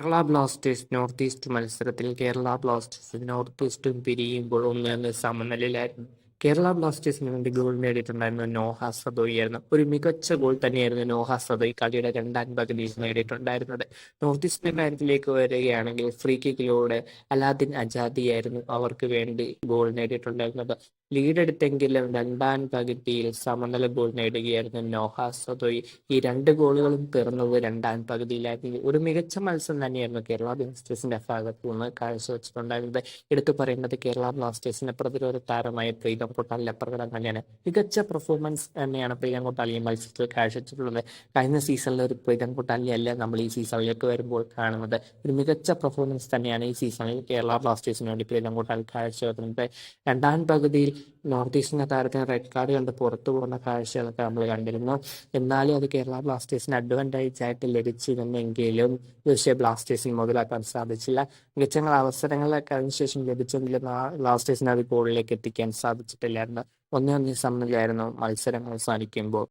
Kerala Blasters north east മത്സരത്തിൽ Kerala Blasters north ഈസ്റ്റും പിരിയുമ്പോൾ ഒന്ന് സമനിലയിലായിരുന്നു. കേരള ബ്ലാസ്റ്റേഴ്സിന് വേണ്ടി ഗോൾ നേടിയിട്ടുണ്ടായിരുന്നു. നോഹ സദോയി ആയിരുന്നു. ഒരു മികച്ച ഗോൾ തന്നെയായിരുന്നു നോഹ സദോയി കളിയുടെ രണ്ടാം പകുതിയിൽ നേടിയിട്ടുണ്ടായിരുന്നത്. നോർത്ത് ഈസ്റ്റിന്റെ കാര്യത്തിലേക്ക് വരികയാണെങ്കിൽ ഫ്രീ കിക്കിലൂടെ അലാദിൻ അജാദി ആയിരുന്നു അവർക്ക് വേണ്ടി ഗോൾ നേടിയിട്ടുണ്ടായിരുന്നത്. ലീഡ് എടുത്തെങ്കിലും രണ്ടാം പകുതിയിൽ സമനില ഗോൾ നേടുകയായിരുന്നു നോഹ സദോയി. ഈ രണ്ട് ഗോളുകളും പിറന്നത് രണ്ടാം പകുതിയിലായിരുന്നു. ഒരു മികച്ച മത്സരം തന്നെയായിരുന്നു കേരള ബ്ലാസ്റ്റേഴ്സിന്റെ ഭാഗത്തു നിന്ന് കാഴ്ചവെച്ചിട്ടുണ്ടായിരുന്നത്. എടുത്തു പറയേണ്ടത് കേരള ബ്ലാസ്റ്റേഴ്സിന്റെ പ്രതിരോധ താരമായ പ്രീതം കൊട്ടാലിന്റെ പ്രകടനം തന്നെയാണ് മികച്ച പെർഫോമൻസ് തന്നെയാണ് പ്രീതം കൊട്ടാലി ഈ മത്സരത്തിൽ കാഴ്ചവെച്ചിട്ടുള്ളത് കഴിഞ്ഞ സീസണിലെ ഒരു പ്രീതം കൊട്ടാലി അല്ല നമ്മൾ ഈ സീസണിലേക്ക് വരുമ്പോൾ കാണുന്നത്? ഒരു മികച്ച പെർഫോമൻസ് തന്നെയാണ് ഈ സീസണിൽ കേരള ബ്ലാസ്റ്റേഴ്സിന് വേണ്ടി പ്രീതം കൊട്ടാലി കാഴ്ചവെക്കുന്നത് രണ്ടാം പകുതിയിൽ നോർത്ത് ഈസ്റ്റിന്റെ താരത്തിന് റെഡ് കാർഡ് കണ്ട് പുറത്തു പോകുന്ന കാഴ്ചകളൊക്കെ നമ്മൾ കണ്ടിരുന്നു. എന്നാലും അത് കേരള ബ്ലാസ്റ്റേഴ്സിന് അഡ്വാന്റേജ് ആയിട്ട് ലഭിച്ചിരുന്നെങ്കിലും പക്ഷേ ബ്ലാസ്റ്റേഴ്സിന് മുതലാക്കാൻ സാധിച്ചില്ല. മികച്ച അവസരങ്ങളൊക്കെ അതിനുശേഷം ലഭിച്ചെങ്കിലും ബ്ലാസ്റ്റേഴ്സിന് അത് ഗോളിലേക്ക് എത്തിക്കാൻ സാധിച്ചിട്ടില്ലായിരുന്നു ഒന്നേ ഒന്നേ സമനിലായിരുന്നു മത്സരം അവസാനിക്കുമ്പോൾ.